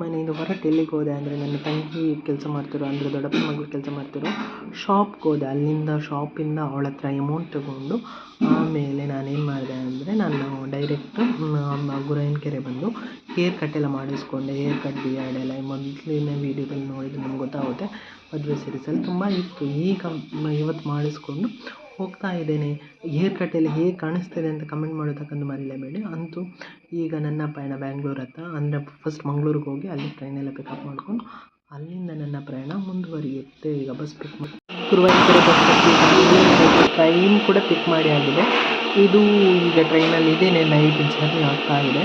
ಮನೆಯಿಂದ ಹೊರಟು ಎಲ್ಲಿಗೆ ಹೋದೆ ಅಂದರೆ ನನ್ನ ತಂಗಿ ಕೆಲಸ ಮಾಡ್ತಿರೋ, ಅಂದರೆ ದೊಡ್ಡಪ್ಪನ ಮಗಳು ಕೆಲಸ ಮಾಡ್ತಿರೋ. ಶಾಪ್ಗೆ ಹೋದೆ. ಅಲ್ಲಿಂದ ಶಾಪಿಂದ ಅವಳ ಹತ್ರ ಎಮೌಂಟ್ ತಗೊಂಡು ಆಮೇಲೆ ನಾನೇನು ಮಾಡಿದೆ ಅಂದರೆ ನಾನು ಡೈರೆಕ್ಟ್ ಗುರಾಯನಕೆರೆ ಬಂದು ಹೇರ್ ಕಟ್ ಎಲ್ಲ ಮಾಡಿಸ್ಕೊಂಡೆ. ಹೇರ್ ಕಟ್ ಬಿಯರ್ಡ್ ಎಲ್ಲ. ಮೊದಲಿನ ವೀಡಿಯೋದಲ್ಲಿ ನೋಡಿದರೆ ನಿಮ್ಗೆ ಗೊತ್ತಾಗುತ್ತೆ. ಮದುವೆ ಸೀರೀಸಲ್ಲಿ ತುಂಬ ಇತ್ತು. ಈಗ ಇವತ್ತು ಮಾಡಿಸ್ಕೊಂಡು ಹೋಗ್ತಾ ಇದ್ದೇನೆ. ಹೇರ್ ಕಟ್ಟಲ್ಲಿ ಹೇಗೆ ಕಾಣಿಸ್ತಿದೆ ಅಂತ ಕಮೆಂಟ್ ಮಾಡೋದಕ್ಕಂತೂ ಮರಿಲೇಬೇಡಿ ಅಂತೂ ಈಗ ನನ್ನ ಪಯಣ ಬ್ಯಾಂಗ್ಳೂರ್ ಹತ್ರ, ಅಂದರೆ ಫಸ್ಟ್ ಮಂಗ್ಳೂರಿಗೆ ಹೋಗಿ ಅಲ್ಲಿ ಟ್ರೈನೆಲ್ಲ ಪಿಕಪ್ ಮಾಡಿಕೊಂಡು ಅಲ್ಲಿಂದ ನನ್ನ ಪ್ರಯಾಣ ಮುಂದುವರಿಯುತ್ತೆ. ಈಗ ಬಸ್ ಪಿಕ್ ಮಾಡಿ ಗುರುವಾರ ಟ್ರೈನ್ ಕೂಡ ಪಿಕ್ ಮಾಡಿ ಆಗಿದೆ. ಇದು ಈಗ ಟ್ರೈನಲ್ಲಿ ಇದೇನೆ ನೈಟ್ ಜರ್ನಿ ಆಗ್ತಾ ಇದೆ.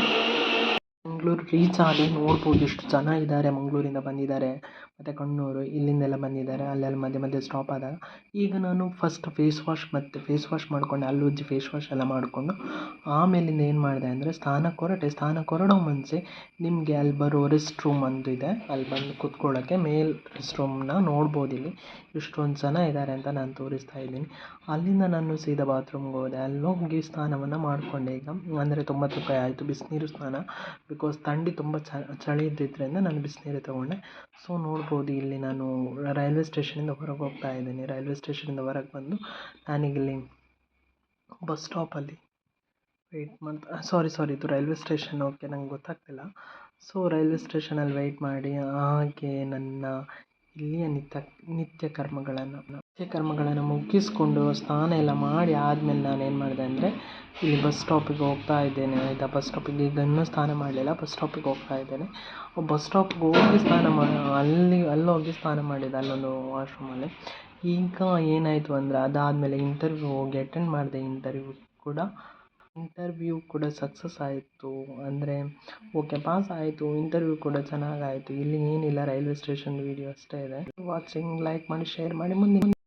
ಮಂಗ್ಳೂರು ರೀಚ್ ಆಗಿ ನೋಡ್ಬೋದು ಎಷ್ಟು ಜನ ಇದ್ದಾರೆ, ಮಂಗಳೂರಿಂದ ಬಂದಿದ್ದಾರೆ. ಮತ್ತು ಕಣ್ಣೂರು ಇಲ್ಲಿಂದೆಲ್ಲ ಬಂದಿದ್ದಾರೆ, ಅಲ್ಲೆಲ್ಲ ಮಧ್ಯೆ ಮಧ್ಯೆ ಸ್ಟಾಪ್ ಆದಾಗ. ಈಗ ನಾನು ಫಸ್ಟ್ ಫೇಸ್ ವಾಶ್ ಮತ್ತು ಫೇಸ್ ವಾಶ್ ಮಾಡಿಕೊಂಡೆ ಅಲ್ಲೂಜ್ ಫೇಸ್ ವಾಶ್ ಎಲ್ಲ ಮಾಡಿಕೊಂಡು, ಆಮೇಲಿಂದ ಏನು ಮಾಡಿದೆ ಅಂದರೆ ಸ್ನಾನಕ್ಕೆ ಹೊರಟೆ ಸ್ನಾನಕ್ಕೆ ಹೊರಡೋ ಮುಂಚೆ ನಿಮಗೆ ಅಲ್ಲಿ ಬರೋ ರೆಸ್ಟ್ ರೂಮ್ ಒಂದು ಇದೆ. ಅಲ್ಲಿ ಬಂದು ಕೂತ್ಕೊಳ್ಳೋಕ್ಕೆ ಮೇಲ್ ರೆಸ್ಟ್ ರೂಮ್ನ ನೋಡ್ಬೋದು ಇಲ್ಲಿ. ಎಷ್ಟೊಂದು ಜನ ಇದ್ದಾರೆ ಅಂತ ನಾನು ತೋರಿಸ್ತಾ ಇದ್ದೀನಿ. ಅಲ್ಲಿಂದ ನಾನು ಸೀದಾ ಬಾತ್ರೂಮ್ಗೆ ಹೋದೆ. ಅಲ್ಲಿ ಹೋಗಿ ಸ್ನಾನವನ್ನು ಮಾಡಿಕೊಂಡೆ ಈಗ. ಅಂದರೆ ತೊಂಬತ್ತು ರೂಪಾಯಿ ಆಯಿತು. ಬಿಸಿನೀರು ಸ್ನಾನ. ಬಿಕಾಸ್ ಥಂಡಿ ತುಂಬ ಚಳಿ ಇದ್ದಿದ್ದರಿಂದ ನಾನು ಬಿಸಿನೀರೇ ತೊಗೊಂಡೆ. ಸೊ ನೋಡ್ಬೋದು ಇಲ್ಲಿ ನಾನು ರೈಲ್ವೆ ಸ್ಟೇಷನಿಂದ ಹೊರಗೆ ಹೋಗ್ತಾ ಇದ್ದೀನಿ. ರೈಲ್ವೆ ಸ್ಟೇಷನಿಂದ ಹೊರಗೆ ಬಂದು ನಾನಿಲ್ಲಿ ಬಸ್ ಸ್ಟಾಪಲ್ಲಿ ವೆಯ್ಟ್ ಮಾಡ್ತಾ ಸಾರಿ ಸಾರಿ ಇದು ರೈಲ್ವೆ ಸ್ಟೇಷನ್ ಓಕೆ ನಂಗೆ ಗೊತ್ತಾಗ್ತಿಲ್ಲ. ಸೊ ರೈಲ್ವೆ ಸ್ಟೇಷನಲ್ಲಿ ವೆಯ್ಟ್ ಮಾಡಿ, ಹಾಗೆ ನನ್ನ ಇಲ್ಲಿಯ ನಿತ್ಯ ನಿತ್ಯ ಕರ್ಮಗಳನ್ನು ನಿತ್ಯ ಕರ್ಮಗಳನ್ನು ಮುಗಿಸ್ಕೊಂಡು ಸ್ನಾನ ಎಲ್ಲ ಮಾಡಿ ಆದಮೇಲೆ ನಾನು ಏನು ಮಾಡಿದೆ ಅಂದರೆ, ಇಲ್ಲಿ ಬಸ್ ಸ್ಟಾಪಿಗೆ ಹೋಗ್ತಾ ಇದ್ದೇನೆ. ಆಯಿತಾ? ಬಸ್ ಸ್ಟಾಪಿಗೆ ಈಗ ಇನ್ನೂ ಸ್ನಾನ ಮಾಡಲಿಲ್ಲ. ಬಸ್ ಸ್ಟಾಪಿಗೆ ಹೋಗ್ತಾ ಇದ್ದೇನೆ. ಬಸ್ ಸ್ಟಾಪ್ಗೆ ಹೋಗಿ ಸ್ನಾನ ಮಾಡಿ ಅಲ್ಲಿ, ಅಲ್ಲೋಗಿ ಸ್ನಾನ ಮಾಡಿದೆ ಅಲ್ಲೊಂದು ವಾಶ್ರೂಮಲ್ಲಿ ಈಗ ಏನಾಯಿತು ಅಂದರೆ, ಅದಾದಮೇಲೆ ಇಂಟರ್ವ್ಯೂ ಹೋಗಿ ಅಟೆಂಡ್ ಮಾಡಿದೆ. ಇಂಟರ್ವ್ಯೂ ಕೂಡ ಇಂಟರ್ವ್ಯೂ ಕೂಡ ಸಕ್ಸಸ್ ಆಯಿತು. ಅಂದರೆ ಓಕೆ ಪಾಸ್ ಆಯಿತು. ಇಂಟರ್ವ್ಯೂ ಕೂಡ ಚೆನ್ನಾಗಾಯಿತು. ಇಲ್ಲಿ ಏನಿಲ್ಲ ರೈಲ್ವೆ ಸ್ಟೇಷನ್ ವೀಡಿಯೋ ಅಷ್ಟೇ ಇದೆ. ವಾಚಿಂಗ್ ಲೈಕ್ ಮಾಡಿ ಶೇರ್ ಮಾಡಿ, ಮುಂದಿನ